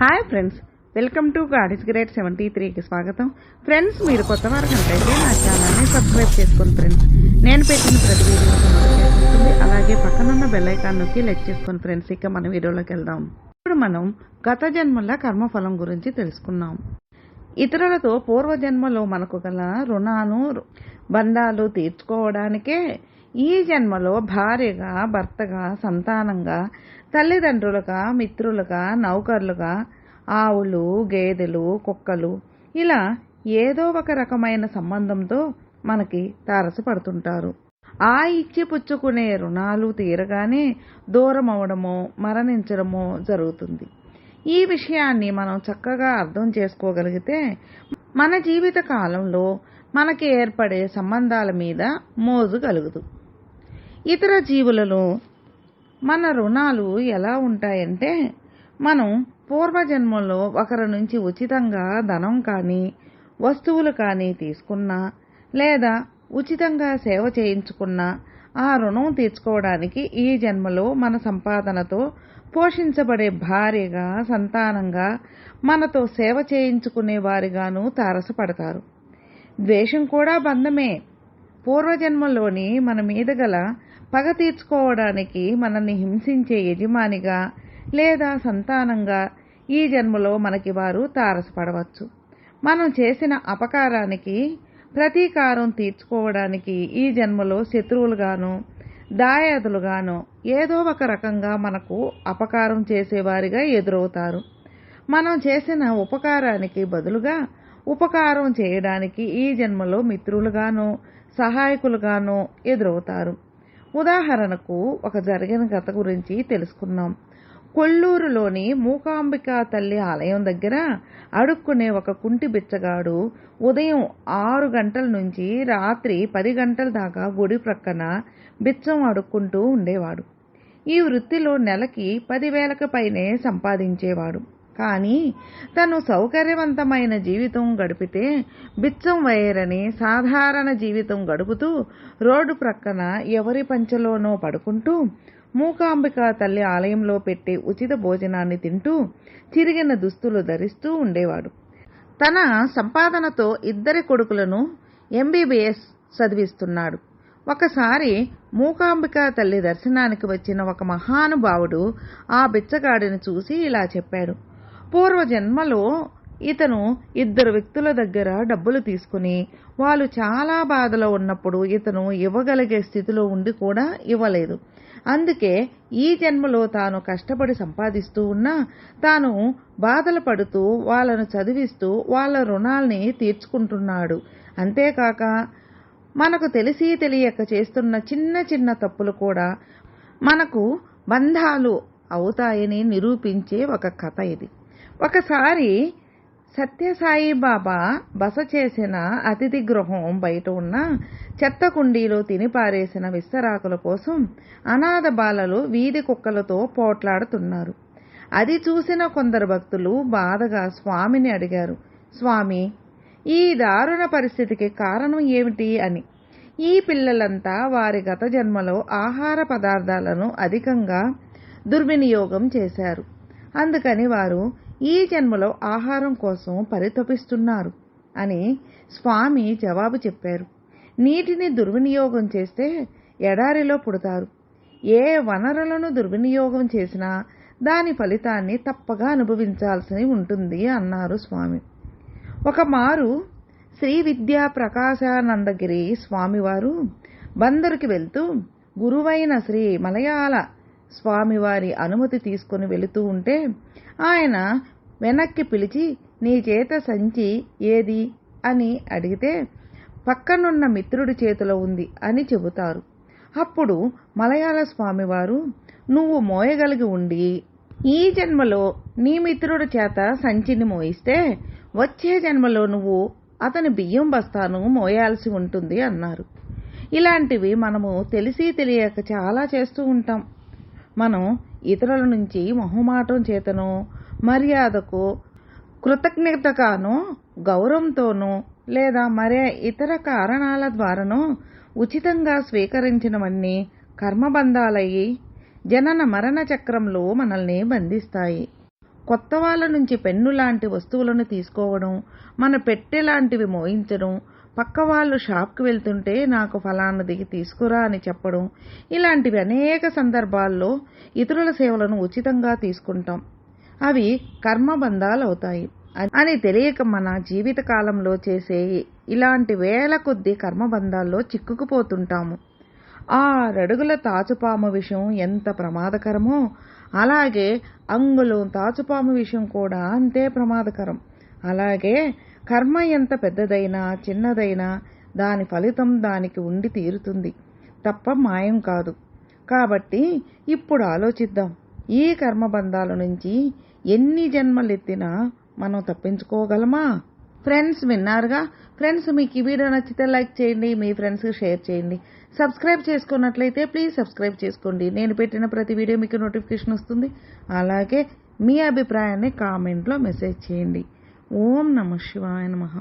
Hi friends welcome to గాడీస్ great seventy త్రీకి స్వాగతం. ఫ్రెండ్స్ మీరు కొత్త వారు కనుకైతే నా ఛానల్ని సబ్స్క్రైబ్ చేసుకోండి ఫ్రెండ్స్ నేను పెట్టిన ప్రతి వీడియో అలాగే పక్కనున్న బెల్ ఐకాన్ నొక్కి లైక్ చేసుకోండి ఫ్రెండ్స్ ఇక మన వీడియోలోకి వెళ్దాం. ఇప్పుడు మనం గత జన్మల కర్మఫలం గురించి తెలుసుకున్నాం ఇతరులతో పూర్వజన్మలో మనకు గల రుణాను బంధాలు తీర్చుకోవడానికే ఈ జన్మలో భార్యగా భర్తగా సంతానంగా తల్లిదండ్రులుగా మిత్రులుగా నౌకర్లుగా ఆవులు గేదెలు కుక్కలు ఇలా ఏదో ఒక రకమైన సంబంధంతో మనకి తారసపడుతుంటారు. ఆ ఇచ్చి పుచ్చుకునే రుణాలు తీరగానే దూరం అవడమో మరణించడమో జరుగుతుంది. ఈ విషయాన్ని మనం చక్కగా అర్థం చేసుకోగలిగితే మన జీవిత కాలంలో మనకి ఏర్పడే సంబంధాల మీద మోజు కలుగుదు. ఇతర జీవులలో మన రుణాలు ఎలా ఉంటాయంటే మనం పూర్వజన్మలో ఒకరి నుంచి ఉచితంగా ధనం కానీ వస్తువులు కానీ తీసుకున్నా లేదా ఉచితంగా సేవ చేయించుకున్నా ఆ రుణం తీర్చుకోవడానికి ఈ జన్మలో మన సంపాదనతో పోషించబడే భార్యగా సంతానంగా మనతో సేవ చేయించుకునే వారిగాను తారసపడతారు. ద్వేషం కూడా బంధమే. పూర్వజన్మలోని మన మీద గల పగ తీర్చుకోవడానికి మనల్ని హింసించే యజమానిగా లేదా సంతానంగా ఈ జన్మలో మనకి వారు తారసపడవచ్చు. మనం చేసిన అపకారానికి ప్రతీకారం తీర్చుకోవడానికి ఈ జన్మలో శత్రువులుగాను దాయాదులుగాను ఏదో ఒక రకంగా మనకు అపకారం చేసేవారిగా ఎదురవుతారు. మనం చేసిన ఉపకారానికి బదులుగా ఉపకారం చేయడానికి ఈ జన్మలో మిత్రులుగాను సహాయకులుగాను ఎదురవుతారు. ఉదాహరణకు ఒక జరిగిన కథ గురించి తెలుసుకున్నాం కొల్లూరులోని మూకాంబిక తల్లి ఆలయం దగ్గర అడుక్కునే ఒక కుంటి బిచ్చగాడు ఉదయం ఆరు గంటల నుంచి రాత్రి పది గంటల దాకా గుడి ప్రక్కన బిచ్చం అడుక్కుంటూ ఉండేవాడు. ఈ వృత్తిలో నెలకి పదివేలకు పైనే సంపాదించేవాడు. కానీ తను సౌకర్యవంతమైన జీవితం గడిపితే బిచ్చం వేయరని సాధారణ జీవితం గడుపుతూ రోడ్డు ప్రక్కన ఎవరి పంచలోనో పడుకుంటూ మూకాంబిక తల్లి ఆలయంలో పెట్టే ఉచిత భోజనాన్ని తింటూ చిరిగిన దుస్తులు ధరిస్తూ ఉండేవాడు. తన సంపాదనతో ఇద్దరి కొడుకులను ఎంబీబీఎస్ చదివిస్తున్నాడు. ఒకసారి మూకాంబిక తల్లి దర్శనానికి వచ్చిన ఒక మహానుభావుడు ఆ బిచ్చగాడిని చూసి ఇలా చెప్పాడు. పూర్వజన్మలో ఇతను ఇద్దరు వ్యక్తుల దగ్గర డబ్బులు తీసుకుని వాళ్ళు చాలా బాధలో ఉన్నప్పుడు ఇతను ఇవ్వగలిగే స్థితిలో ఉండి కూడా ఇవ్వలేదు. అందుకే ఈ జన్మలో తాను కష్టపడి సంపాదిస్తూ ఉన్నా తాను బాధలు పడుతూ వాళ్ళను చదివిస్తూ వాళ్ళ రుణాల్ని తీర్చుకుంటున్నాడు. అంతేకాక మనకు తెలిసి తెలియక చేస్తున్న చిన్న చిన్న తప్పులు కూడా మనకు బంధాలు అవుతాయని నిరూపించే ఒక కథ ఇది. ఒకసారి సత్యసాయి బాబా బస చేసిన అతిథి గృహం బయట ఉన్న చెత్త కుండీలో తిని పారేసిన విస్తరాకుల కోసం అనాథ బాలలు వీధి కుక్కలతో పోట్లాడుతున్నారు. అది చూసిన కొందరు భక్తులు బాధగా స్వామిని అడిగారు. స్వామి ఈ దారుణ పరిస్థితికి కారణం ఏమిటి? అని. ఈ పిల్లలంతా వారి గత జన్మలో ఆహార పదార్థాలను అధికంగా దుర్వినియోగం చేశారు. అందుకని వారు ఈ జన్మలో ఆహారం కోసం పరితపిస్తున్నారు అని స్వామి జవాబు చెప్పారు. నీటిని దుర్వినియోగం చేస్తే ఎడారిలో పుడతారు. ఏ వనరులను దుర్వినియోగం చేసినా దాని ఫలితాన్ని తప్పగా అనుభవించాల్సి ఉంటుంది అన్నారు స్వామి. ఒక మారు శ్రీ విద్యా ప్రకాశానందగిరి స్వామివారు బందరుకి వెళ్తూ గురువైన శ్రీ మలయాళ స్వామివారి అనుమతి తీసుకుని వెళుతూ ఉంటే ఆయన వెనక్కి పిలిచి నీ చేత సంచి ఏది? అని అడిగితే పక్కనున్న మిత్రుడి చేతిలో ఉంది అని చెబుతారు. అప్పుడు మలయాళ స్వామివారు నువ్వు మోయగలిగి ఉండి ఈ జన్మలో నీ మిత్రుడి చేత సంచిని మోయిస్తే వచ్చే జన్మలో నువ్వు అతని బియ్యం బస్తాను మోయాల్సి ఉంటుంది అన్నారు. ఇలాంటివి మనము తెలిసి తెలియక చాలా చేస్తూ ఉంటాం. మనం ఇతరుల నుంచి మొహమాటం చేతను మర్యాదకు కృతజ్ఞతగానో గౌరవంతోనూ లేదా మరే ఇతర కారణాల ద్వారానో ఉచితంగా స్వీకరించినవన్నీ కర్మబంధాలయ్యి జనన మరణ చక్రంలో మనల్ని బంధిస్తాయి. కొత్త వాళ్ళ నుంచి పెన్ను లాంటి వస్తువులను తీసుకోవడం మన పెట్టె లాంటివి మోయించడం పక్క వాళ్ళు షాప్కి వెళ్తుంటే నాకు ఫలానది తీసుకురా అని చెప్పడం ఇలాంటివి అనేక సందర్భాల్లో ఇతరుల సేవలను ఉచితంగా తీసుకుంటాం. అవి కర్మబంధాలు అవుతాయి అని తెలియక మన జీవితకాలంలో చేసే ఇలాంటి వేల కొద్ది కర్మబంధాల్లో చిక్కుకుపోతుంటాము. ఆరడుగుల తాచుపాము విషయం ఎంత ప్రమాదకరమో అలాగే అంగుళం తాచుపాము విషయం కూడా అంతే ప్రమాదకరం. అలాగే కర్మ ఎంత పెద్దదైనా చిన్నదైనా దాని ఫలితం దానికి ఉండి తీరుతుంది. తప్ప మాయం కాదు. కాబట్టి ఇప్పుడు ఆలోచిద్దాం. ఈ కర్మబంధాల నుంచి ఎన్ని జన్మలెత్తినా మనం తప్పించుకోగలమా? ఫ్రెండ్స్ విన్నారుగా? ఫ్రెండ్స్ మీకు ఈ వీడియో నచ్చితే లైక్ చేయండి మీ ఫ్రెండ్స్కి షేర్ చేయండి. సబ్స్క్రైబ్ చేసుకున్నట్లయితే ప్లీజ్ సబ్స్క్రైబ్ చేసుకోండి. నేను పెట్టిన ప్రతి వీడియో మీకు నోటిఫికేషన్ వస్తుంది. అలాగే మీ అభిప్రాయాన్ని కామెంట్లో మెసేజ్ చేయండి. ओम नमः शिवाय नमः